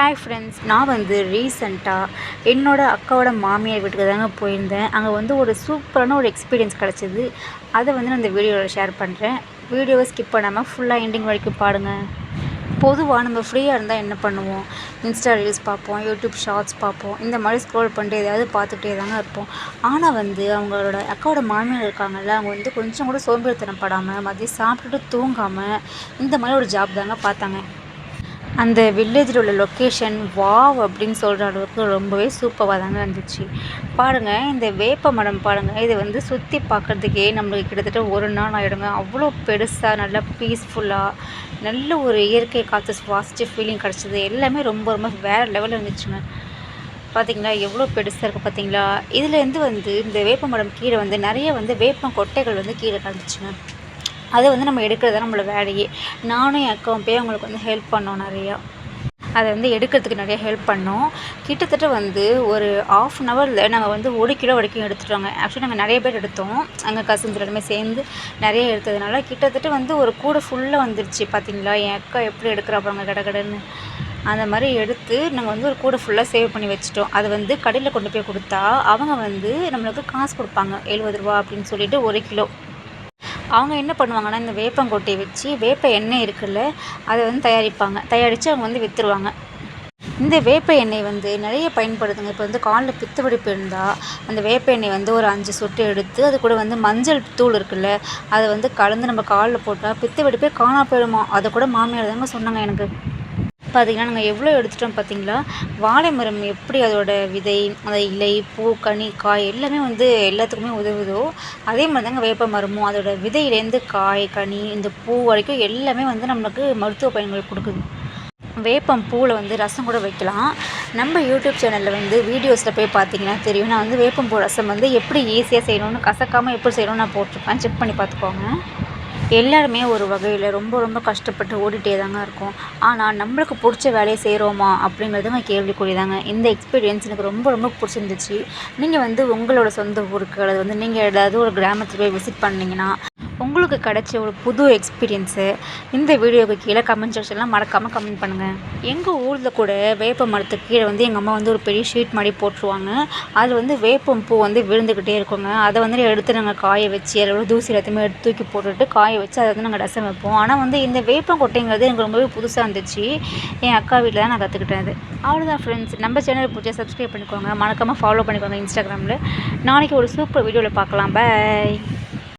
Hi friends நான் வந்து ரீசெண்டாக என்னோடய அக்காவோட மாமியார் வீட்டுக்கு தாங்க போயிருந்தேன். அங்கே வந்து ஒரு சூப்பரான ஒரு எக்ஸ்பீரியன்ஸ் கிடச்சிது. அதை வந்து நான் இந்த வீடியோவில் ஷேர் பண்ணுறேன் வீடியோவை ஸ்கிப் பண்ணாமல் ஃபுல்லாக எண்டிங் வரைக்கும் பாருங்கள் பொதுவாக நம்ம ஃப்ரீயாக இருந்தால் என்ன பண்ணுவோம்? இன்ஸ்டா ரீல்ஸ் பார்ப்போம் யூடியூப் ஷார்ட்ஸ் பார்ப்போம். இந்த மாதிரி ஸ்க்ரோல் பண்ணிட்டு எதாவது பார்த்துக்கிட்டே தாங்க இருப்போம். ஆனால் வந்து அவங்களோட அக்காவோட மாமியார் இருக்காங்கல்ல அவங்க வந்து கொஞ்சம் கூட சோம்பேறித்தனம் படாமல் மதியம் சாப்பிட்டுட்டு தூங்காமல் இந்த மாதிரி ஒரு ஜாப் தாங்க பார்த்தாங்க. அந்த வில்லேஜில் உள்ள லொக்கேஷன் வாவ் அப்படின்னு சொல்கிற அளவுக்கு ரொம்பவே சூப்பராக தாங்க இருந்துச்சு. பாருங்கள் இந்த வேப்ப மரம் பாருங்கள் இது வந்து சுற்றி பார்க்குறதுக்கே நம்மளுக்கு கிட்டத்தட்ட ஒரு நாள் ஆகிடுங்க அவ்வளோ பெருசாக நல்லா பீஸ்ஃபுல்லாக நல்ல ஒரு இயற்கை காற்று சுவாசிச்சு ஃபீலிங் கிடச்சிது. எல்லாமே ரொம்ப ரொம்ப வேறு லெவலில் இருந்துச்சுங்க. பார்த்தீங்களா எவ்வளோ பெருசாக இருக்குது பார்த்தீங்களா இதுலேருந்து வந்து இந்த வேப்ப மரம் கீழே வந்து நிறைய வந்து வேப்பம் கொட்டைகள் வந்து கீழே கிடந்துச்சுங்க அதை வந்து நம்ம எடுக்கிறது தான் நம்மளோட வேலையே. நானும் என் அக்காவும் போய் அவங்களுக்கு வந்து ஹெல்ப் பண்ணோம் நிறையா. அதை வந்து எடுக்கிறதுக்கு நிறைய ஹெல்ப் பண்ணோம். கிட்டத்தட்ட வந்து ஒரு ஆஃப் அன் ஹவரில் நாங்கள் வந்து ஒரு கிலோ வரைக்கும் எடுத்துட்டோங்க. ஆக்சுவலி நாங்கள் நிறைய பேர் எடுத்தோம். அங்கே கசின்ஸ் எல்லாருமே சேர்ந்து நிறைய எடுத்ததுனால கிட்டத்தட்ட வந்து ஒரு கூடை ஃபுல்லாக வந்துருச்சு. பார்த்தீங்களா என் அக்கா எப்படி எடுக்கிறா பாருங்க கடை கடைன்னு. அந்த மாதிரி எடுத்து நாங்கள் வந்து ஒரு கூடை ஃபுல்லாக சேவ் பண்ணி வச்சுட்டோம். அது வந்து கடையில் கொண்டு போய் கொடுத்தா அவங்க வந்து நம்மளுக்கு காசு கொடுப்பாங்க. எழுபது ரூபா அப்படின்னு சொல்லிட்டு ஒரு கிலோ. அவங்க என்ன பண்ணுவாங்கன்னா இந்த வேப்பங்கொட்டையை வச்சு வேப்ப எண்ணெய் இருக்குல்ல அதை வந்து தயாரிப்பாங்க. தயாரித்து அவங்க வந்து விற்றுருவாங்க இந்த வேப்ப எண்ணெய் வந்து நிறைய பயன்படுதுங்க. இப்போ வந்து காலில் பித்து வெடிப்பு இருந்தால் அந்த வேப்ப எண்ணெய் வந்து ஒரு அஞ்சு சொட்டு எடுத்து அது கூட வந்து மஞ்சள் தூள் இருக்குல்ல அதை வந்து கலந்து நம்ம காலில் போட்டால் பித்து வெடிப்பே காணா போயிடுமா? அதை கூட மாமியார் தாங்க சொன்னாங்க எனக்கு. பார்த்திங்கன்னா நாங்கள் எவ்வளோ எடுத்துட்டோம் பார்த்தீங்களா வாழை மரம் எப்படி அதோட விதை அந்த இலை பூ கனி காய் எல்லாமே வந்து எல்லாத்துக்குமே உதவுதோ அதே மாதிரி தாங்க வேப்ப மரமும் அதோட விதையிலேருந்து காய் கனி இந்த பூ வரைக்கும் எல்லாமே வந்து நம்மளுக்கு மருத்துவ பயன்கள் கொடுக்குது. வேப்பம் பூவில் வந்து ரசம் கூட வைக்கலாம். நம்ம யூடியூப் சேனலில் வந்து வீடியோஸில் போய் பார்த்தீங்கன்னா தெரியும். நான் வந்து வேப்பம் பூ ரசம் வந்து எப்படி ஈஸியாக செய்யணும்னு கசக்காமல் எப்படி செய்யணும்னு நான் போட்டிருப்பேன். செக் பண்ணி பார்த்துக்கோங்க எல்லாருமே ஒரு வகையில் ரொம்ப ரொம்ப கஷ்டப்பட்டு ஓடிட்டே தாங்க இருக்கோம். ஆனால் நம்மளுக்கு பிடிச்ச வேலையை செய்கிறோமா அப்படிங்கிறதுங்க கேள்விக்குறிதாங்க. இந்த எக்ஸ்பீரியன்ஸ் எனக்கு ரொம்ப ரொம்ப பிடிச்சிருந்துச்சு. நீங்கள் வந்து உங்களோட சொந்த ஊருக்கு அல்லது வந்து நீங்கள் ஏதாவது ஒரு கிராமத்தில் போய் விசிட் பண்ணிங்கன்னா உங்களுக்கு கிடைச்ச ஒரு புது எக்ஸ்பீரியன்ஸு இந்த வீடியோவுக்கு கீழே கமெண்ட் செக்ஷன்லாம் மறக்காமல் கமெண்ட் பண்ணுங்கள் எங்கள் ஊரில் கூட வேப்ப மரத்துக்கு கீழே வந்து எங்கள் அம்மா வந்து ஒரு பெரிய ஷீட் மாதிரி போட்டுருவாங்க. அதில் வந்து வேப்பம் பூ வந்து விழுந்துக்கிட்டே இருக்குங்க. அதை வந்து எடுத்து நாங்கள் காய வச்சு அதில் தூசி எல்லாத்தையுமே எடுத்து தூக்கி போட்டுட்டு காய வச்சு அதை வந்து நாங்கள் ரசம் வைப்போம். ஆனால் வந்து இந்த வேப்பம் கொட்டைங்கிறது எனக்கு ரொம்பவே புதுசாக இருந்துச்சு. என் அக்கா வீட்டில் தான் நான் கற்றுக்கிட்டேன் அது. அவ்வளோதான் ஃப்ரெண்ட்ஸ் நம்ம சேனல் பிடிச்சா சப்ஸ்கிரைப் பண்ணிக்கோங்க. மறக்காமல் ஃபாலோ பண்ணிக்கோங்க இன்ஸ்டாகிராமில் நாளைக்கு ஒரு சூப்பர் வீடியோவில் பார்க்கலாம். பாய்